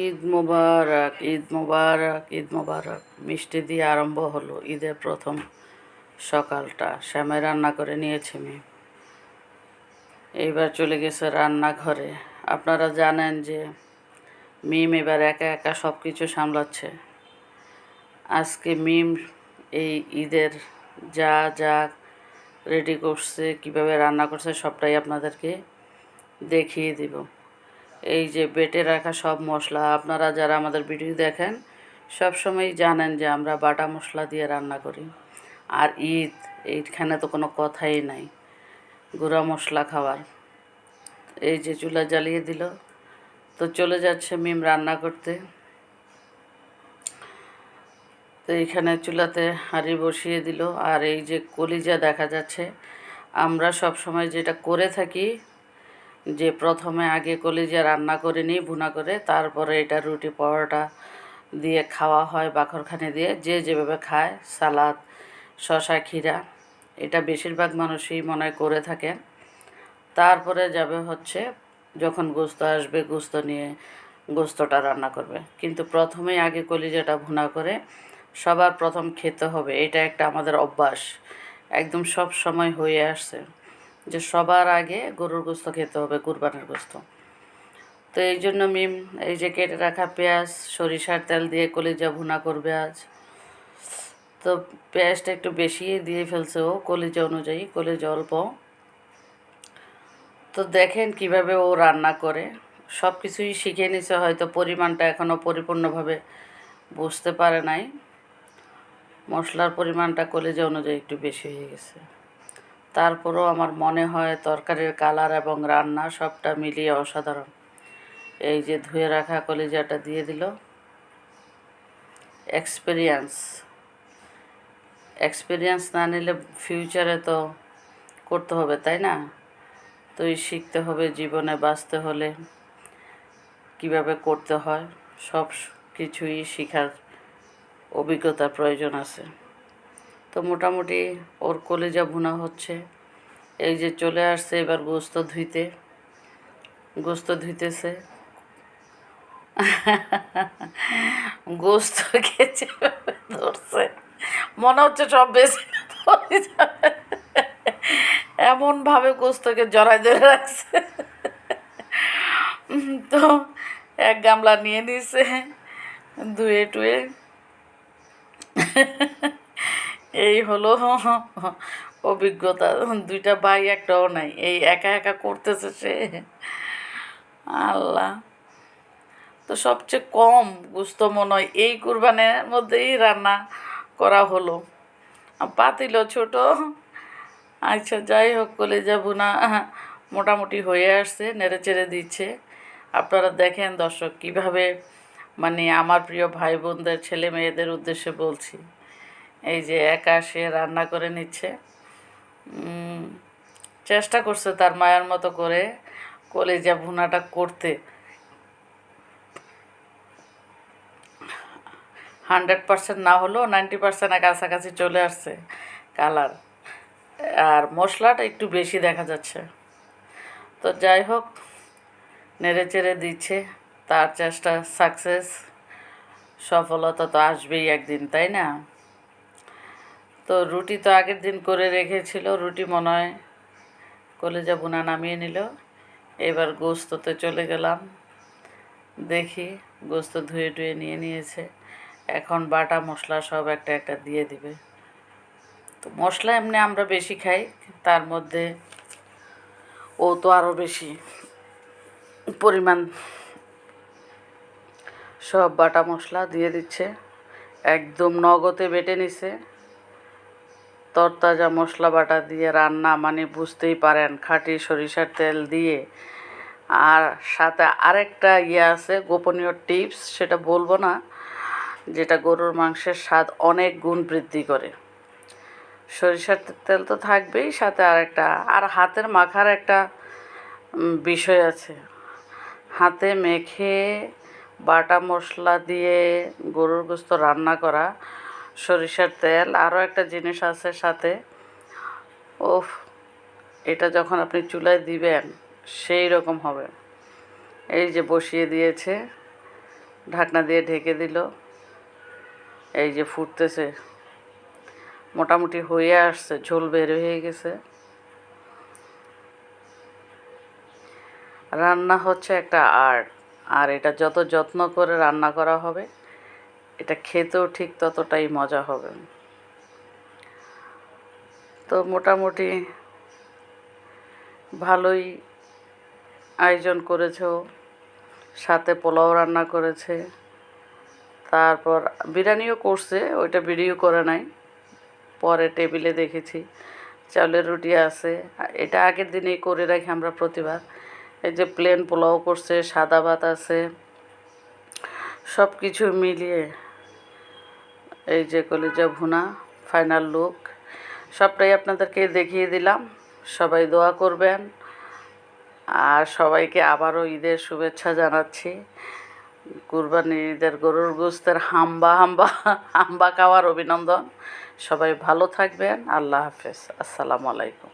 ঈদ মোবারক ঈদ মোবারক ঈদ মোবারক। মিষ্টি দিয়ে আরম্ভ হলো ঈদের প্রথম সকালটা। শ্যামে রান্না করে নিয়েছি আমি এইবার চলে গেছে রান্নাঘরে। আপনারা জানেন যে মিম এবার একা একা সব কিছু সামলাচ্ছে। আজকে মিম এই ঈদের যা যা রেডি করছে, কীভাবে রান্না করছে সবটাই আপনাদেরকে দেখিয়ে দিব। এই যে বেটে রাখা সব মশলা, আপনারা যারা আমাদের ভিডিও দেখেন সব সময় জানেন যে আমরা বাটা মশলা দিয়ে রান্না করি। আর ঈদ, এইখানে তো কোনো কথাই নাই, গুঁড়া মশলা খাওয়ার। এই যে চুলা জ্বালিয়ে দিল, তো চলে যাচ্ছে মিম রান্না করতে। তো এইখানে চুলাতে হাঁড়ি বসিয়ে দিল, আর এই যে কলিজা দেখা যাচ্ছে, আমরা সব সময় যেটা করে থাকি যে প্রথমে আগে কলিজা রান্না করে নিই, ভুনা করে, তারপরে এটা রুটি পরোটা দিয়ে খাওয়া হয়, বাখরখানে দিয়ে, যে যেভাবে খায়, সালাদ শশা ক্ষীরা, এটা বেশিরভাগ মানুষই মনে করে থাকেন তারপরে যাবে হচ্ছে যখন গোস্ত আসবে, গোস্ত নিয়ে গোস্তটা রান্না করবে। কিন্তু প্রথমেই আগে কলিজাটা ভুনা করে সবার প্রথম খেতে হবে, এটা একটা আমাদের অভ্যাস। একদম সব সময় হয়ে আসছে। যে সবার আগে গরুর গোস্ত খেতে হবে, কুরবানের গোস্ত। তো এই জন্য মিম, এই যে কেটে রাখা পেঁয়াজ, সরিষার তেল দিয়ে কলিজা ভুনা করবে আজ। তো পেঁয়াজটা একটু বেশি দিয়ে ফেলছে ও, কলিজা অনুযায়ী, কলিজা অল্প। তো দেখেন কীভাবে ও রান্না করে। সব কিছুই শিখে নিছে, হয়তো পরিমাণটা এখনও পরিপূর্ণভাবে বুঝতে পারে নাই। মশলার পরিমাণটা কলেজা অনুযায়ী একটু বেশি হয়ে গেছে। তারপরেও আমার মনে হয় তরকারির কালার এবং রান্না সবটা মিলিয়ে অসাধারণ। এই যে ধুয়ে রাখা কলিজাটা দিয়ে দিল। এক্সপিরিয়েন্স এক্সপিরিয়েন্স না নিলে ফিউচারে তো করতে হবে, তাই না? তো শিখতে হবে, জীবনে বাঁচতে হলে কীভাবে করতে হয়, সব কিছুই শেখার অভিজ্ঞতার প্রয়োজন আছে। তো মোটামুটি ওর কলেজা ভুনা হচ্ছে। এই যে চলে আসছে এবার গোস্ত ধুইতে। গোস্ত ধুইতেছে। গোস্ত খেয়েছে ধরছে। মনে হচ্ছে সব বেশি এমনভাবে গোস্তকে জড়াই ধরে রাখছে। তো এক গামলা নিয়ে নিছে, ধুয়ে টুয়ে। এই হলো অভিজ্ঞতা। দুইটা ভাই, একটাও নাই। এই একা একা করতেছে সে। আল্লাহ। তো সবচেয়ে কম গুস্ত মনে হয় এই কুরবানের মধ্যেই রান্না করা হলো। পাতিল ছোট। আচ্ছা যাই হোক কলে কলেজা ভুনা মোটামুটি হয়ে আসছে, নেড়ে চেড়ে দিচ্ছে। আপনারা দেখেন দর্শক, কীভাবে মানে আমার প্রিয় ভাই বোনদের ছেলে মেয়েদের উদ্দেশ্যে বলছি। এই যে একা সে রান্না করে নিচ্ছে। চেষ্টা করছে তার মায়ের মতো করে কলেজা ভুনাটা করতে। হান্ড্রেড পার্সেন্ট না হলেও নাইনটি পার্সেন্টের কাছাকাছি চলে আসছে কালার। আর মশলাটা একটু বেশি দেখা যাচ্ছে। তো যাই হোক, নেড়ে চেড়ে দিচ্ছে, তার চেষ্টা সাকসেস, সফলতা তো আসবেই একদিন, তাই না? তো রুটি তো আগের দিন করে রেখেছিল, রুটি মনে হয় কলেজা বোনা নামিয়ে নিল। এবার গোস্ততে চলে গেলাম। দেখি গোস্ত ধুয়ে টুয়ে নিয়ে নিয়েছে। এখন বাটা মশলা সব একটা একটা দিয়ে দিবে। তো মশলা এমনি আমরা বেশি খাই, তার মধ্যে ও তো আরও বেশি পরিমাণ সব বাটা মশলা দিয়ে দিচ্ছে। একদম নগদে বেটে নিছে। তরতাজা মশলা বাটা দিয়ে রান্না মানে বুঝতেই পারেন, খাঁটি সরিষার তেল দিয়ে। আর সাথে আরেকটা ইয়ে আছে, গোপনীয় টিপস, সেটা বলব না, যেটা গরুর মাংসের স্বাদ অনেক গুণ বৃদ্ধি করে। সরিষার তেল তো থাকবেই, সাথে আরেকটা, আর হাতের মাখার একটা বিষয় আছে। হাতে মেখে বাটা মশলা দিয়ে গরুর গোস্ত রান্না করা সরিষার তেল আরও একটা জিনিস আছে সাথে। ওফ, এটা যখন আপনি চুলায় দিবেন, সেই রকম হবে। এই যে বসিয়ে দিয়েছে, ঢাকনা দিয়ে ঢেকে দিল। এই যে ফুটতেছে, মোটামুটি হয়ে আসছে, ঝোল বের হয়ে গেছে। রান্না হচ্ছে একটা আর্ট, আর এটা যত যত্ন করে রান্না করা হবে এটা খেতেও ঠিক ততটাই মজা হবে তো মোটামুটি ভালোই আয়োজন করেছে। সাথে পোলাও রান্না করেছে, তারপর বিরিয়ানিও করছে, ওইটা ভিডিও করে নাই, পরে টেবিলে দেখেছি চাউলের রুটি আছে, এটা আগের দিনেই করে রাখি আমরা প্রতিবার, এই যে প্লেন পোলাও করছে, সাদা ভাত আছে সব কিছু মিলিয়ে এই যে কলিজা ভুনা ফাইনাল লুক সবটাই আপনাদেরকে দেখিয়ে দিলাম। সবাই দোয়া করবেন। আর সবাইকে আবারও ঈদের শুভেচ্ছা জানাচ্ছি। কুরবানি ঈদের গরুর গোস্তের হাম্বা হাম্বা হাম্বা খাওয়ার অভিনন্দন। সবাই ভালো থাকবেন। আল্লাহ হাফেজ। আসসালামু আলাইকুম।